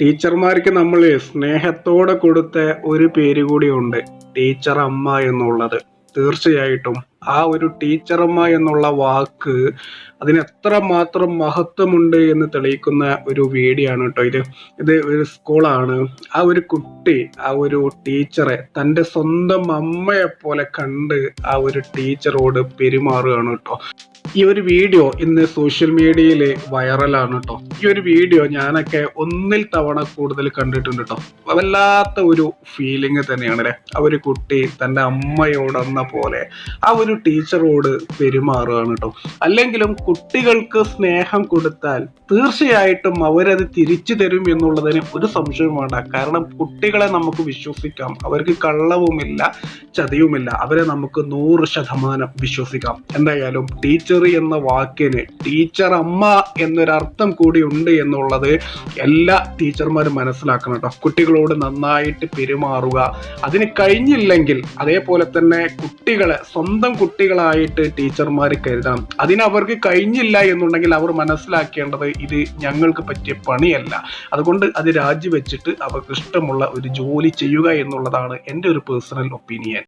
ടീച്ചർമാർക്ക് നമ്മൾ സ്നേഹത്തോടെ കൊടുത്ത ഒരു പേര് കൂടിയുണ്ട് ടീച്ചർ അമ്മ എന്നുള്ളത്. തീർച്ചയായിട്ടും ആ ഒരു ടീച്ചറമ്മ എന്നുള്ള വാക്ക് അതിന് എത്ര മാത്രം മഹത്വമുണ്ട് എന്ന് തെളിയിക്കുന്ന ഒരു വീഡിയോ ആണ് കേട്ടോ ഇത്. ഇത് ഒരു സ്കൂളാണ്. ആ ഒരു കുട്ടി ആ ഒരു ടീച്ചറെ തന്റെ സ്വന്തം അമ്മയെ പോലെ കണ്ട് ആ ഒരു ടീച്ചറോട് പെരുമാറുകയാണ് കേട്ടോ. ഈ ഒരു വീഡിയോ ഇന്ന് സോഷ്യൽ മീഡിയയിൽ വൈറലാണ് കേട്ടോ ഈ ഒരു വീഡിയോ ഞാനൊക്കെ ഒന്നിൽ തവണ കൂടുതൽ കണ്ടിട്ടുണ്ട് കേട്ടോ വല്ലാത്ത ഒരു ഫീലിംഗ് തന്നെയാണ് അല്ലേ ആ ഒരു കുട്ടി തന്റെ അമ്മയോടെന്ന പോലെ ആ ഒരു ടീച്ചറോട് പെരുമാറുകയാണ് കേട്ടോ അല്ലെങ്കിലും കുട്ടികൾക്ക് സ്നേഹം കൊടുത്താൽ തീർച്ചയായിട്ടും അവരത് തിരിച്ചു തരും എന്നുള്ളതിന് ഒരു സംശയവും വേണ്ട. കാരണം കുട്ടികളെ നമുക്ക് വിശ്വസിക്കാം. അവർക്ക് കള്ളവുമില്ല ചതിയുമില്ല. അവരെ നമുക്ക് നൂറ് ശതമാനം വിശ്വസിക്കാം. എന്തായാലും ടീച്ചർ എന്ന വാക്കിന് ടീച്ചർ അമ്മ എന്നൊരർത്ഥം കൂടി ഉണ്ട് എന്നുള്ളത് എല്ലാ ടീച്ചർമാരും മനസ്സിലാക്കണം കേട്ടോ കുട്ടികളോട് നന്നായിട്ട് പെരുമാറുക. അതിന് കഴിഞ്ഞില്ലെങ്കിൽ അതേപോലെ തന്നെ കുട്ടികളെ സ്വന്തം കുട്ടികളായിട്ട് ടീച്ചർമാർ കരുതണം. അതിനവർക്ക് കഴിഞ്ഞില്ല എന്നുണ്ടെങ്കിൽ അവർ മനസ്സിലാക്കേണ്ടത് ഇത് ഞങ്ങൾക്ക് പറ്റിയ പണിയല്ല. അതുകൊണ്ട് അത് രാജിവെച്ചിട്ട് അവർക്ക് ഇഷ്ടമുള്ള ഒരു ജോലി ചെയ്യുക എന്നുള്ളതാണ് എന്റെ ഒരു പേഴ്സണൽ ഒപ്പീനിയൻ